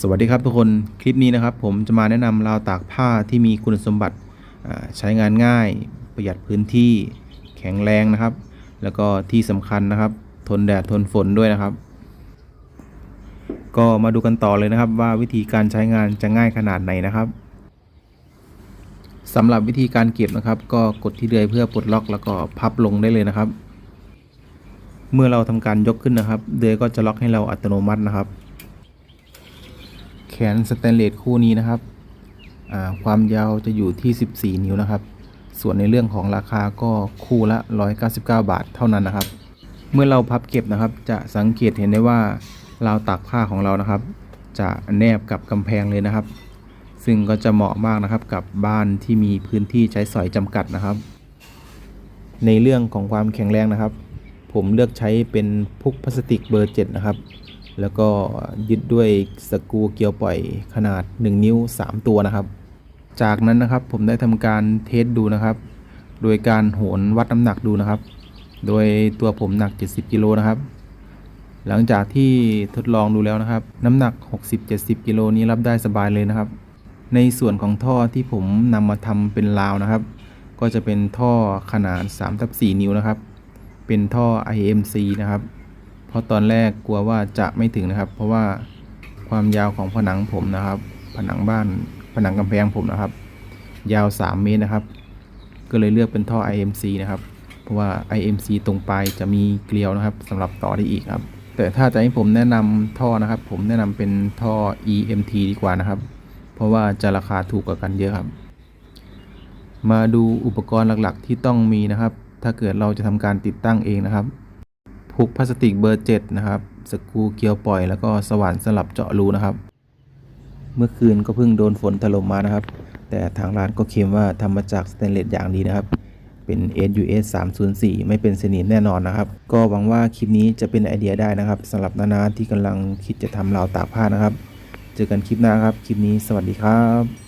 สวัสดีครับทุกคนคลิปนี้นะครับ ผมจะมาแนะนำราวตากผ้าที่มีคุณสมบัติใช้งานง่าย ประหยัดพื้นที่แข็งแรงนะครับ แล้วก็ที่สำคัญนะครับ ทนแดดทนฝนด้วยนะครับ ก็มาดูกันต่อเลยนะครับ ว่าวิธีการใช้งานจะง่ายขนาดไหนนะครับสำหรับวิธีการเก็บนะครับ ก็กดที่เดือยเพื่อปลดล็อกแล้วก็พับลงได้เลยนะครับ เมื่อเราทำการยกขึ้นนะครับ เดือยก็จะล็อกให้เราอัตโนมัตินะครับ แขนสแตนเลสคู่นี้นะครับ ความยาวจะอยู่ที่ 14 นิ้วนะครับ ส่วนในเรื่องของราคาก็คู่ละ 199 บาทเท่านั้นนะครับ เมื่อเราพับเก็บนะครับ จะสังเกตเห็นได้ว่าราวตากผ้าของเรานะครับ จะแนบกับกำแพงเลยนะครับ ซึ่งก็จะเหมาะมากนะครับกับบ้านที่มีพื้นที่ใช้สอยจำกัดนะครับ ในเรื่องของความแข็งแรงนะครับ ผมเลือกใช้เป็นพุกพลาสติกเบอร์ 7 นะครับ แล้วก็ยึดด้วยสกูเกียวปล่อยขนาด 1 นิ้ว 3 ตัวนะครับ จากนั้นนะครับผมได้ทำการเทสดูนะครับ โดยการโหนวัดน้ำหนักดูนะครับ โดยตัวผมหนัก 70กิโลนะครับ หลังจากที่ทดลองดูแล้วนะครับ น้ำหนัก 60-70กิโลนี้รับได้สบายเลยนะครับ ในส่วนของท่อที่ผมนำมาทำเป็นราวนะครับ ก็จะเป็นท่อขนาด3ทับ4นิ้วนะครับ เป็นท่อ IMC นะครับ เพราะตอนแรกกลัวว่าจะไม่ถึงนะครับ เพราะว่าความยาวของผนังผมนะครับ ผนังบ้านผนังกำแพงผมนะครับ ยาว 3 เมตรนะครับ ก็เลยเลือกเป็นท่อ IMC นะครับ เพราะว่า IMC ตรงปลายจะมีเกลียวนะครับสำหรับต่อได้อีกครับ แต่ถ้าจะให้ผมแนะนำท่อนะครับ ผมแนะนำเป็นท่อ EMT ดีกว่านะครับ เพราะว่าจะราคาถูกกว่ากันเยอะครับ มาดูอุปกรณ์หลักๆที่ต้องมีนะครับ ถ้าเกิดเราจะทำการติดตั้งเองนะครับพุกพลาสติกเบอร์ 7 นะครับสกูเกลียวปล่อยแล้วก็สว่านสลับเจาะรูนะครับ เมื่อคืนก็เพิ่งโดนฝนถล่มมานะครับ แต่ทางร้านก็เคลมว่าทำมาจากสแตนเลสอย่างดีนะครับ เป็น SUS 304 ไม่เป็นสนิมแน่นอนนะครับ ก็หวังว่าคลิปนี้จะเป็นไอเดียได้นะครับสำหรับนานาที่กำลังคิดจะทำราวตากผ้านะครับ เจอกันคลิปหน้าครับ คลิปนี้สวัสดีครับ